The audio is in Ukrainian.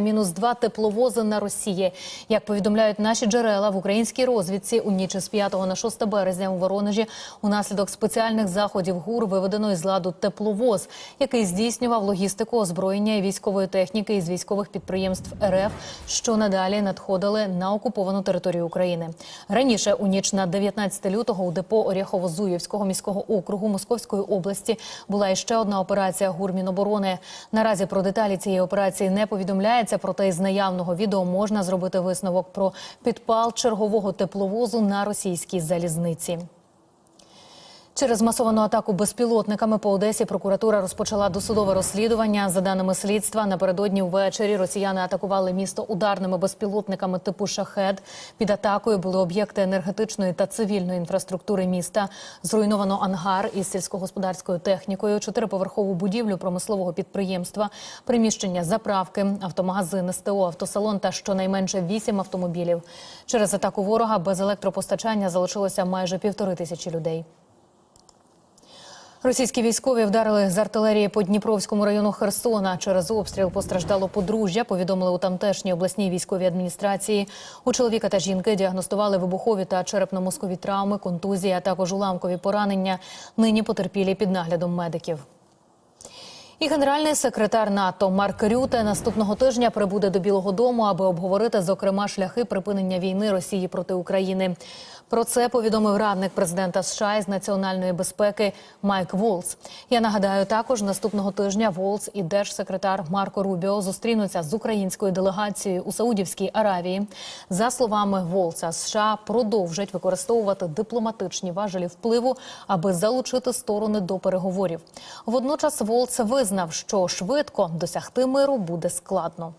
Мінус два тепловози на Росії. Як повідомляють наші джерела в українській розвідці, у ніч з 5 на 6 березня у Воронежі унаслідок спеціальних заходів ГУР виведено із ладу тепловоз, який здійснював логістику озброєння і військової техніки із військових підприємств РФ, що надалі надходили на окуповану територію України. Раніше у ніч на 19 лютого у депо Оряхово-Зуєвського міського округу Московської області була іще одна операція ГУР Міноборони. Наразі про деталі цієї операції не повідомляється. Проте із наявного відео можна зробити висновок про підпал чергового тепловозу на російській залізниці. Через масовану атаку безпілотниками по Одесі прокуратура розпочала досудове розслідування. За даними слідства, напередодні ввечері росіяни атакували місто ударними безпілотниками типу шахед. Під атакою були об'єкти енергетичної та цивільної інфраструктури міста. Зруйновано ангар із сільськогосподарською технікою, чотириповерхову будівлю промислового підприємства, приміщення заправки, автомагазин, СТО, автосалон та щонайменше вісім автомобілів. Через атаку ворога без електропостачання залишилося майже півтори тисячі людей. Російські військові вдарили з артилерії по Дніпровському району Херсона. Через обстріл постраждало подружжя. Повідомили у тамтешній обласній військовій адміністрації. У чоловіка та жінки діагностували вибухові та черепно-мозкові травми, контузії, а також уламкові поранення. Нині потерпілі під наглядом медиків. І генеральний секретар НАТО Марк Рюте наступного тижня прибуде до Білого Дому, аби обговорити зокрема шляхи припинення війни Росії проти України. Про це повідомив радник президента США із національної безпеки Майк Волц. Я нагадаю, також наступного тижня Волц і держсекретар Марко Рубіо зустрінуться з українською делегацією у Саудівській Аравії. За словами Волца, США продовжать використовувати дипломатичні важелі впливу, аби залучити сторони до переговорів. Водночас Волц визнав, що швидко досягти миру буде складно.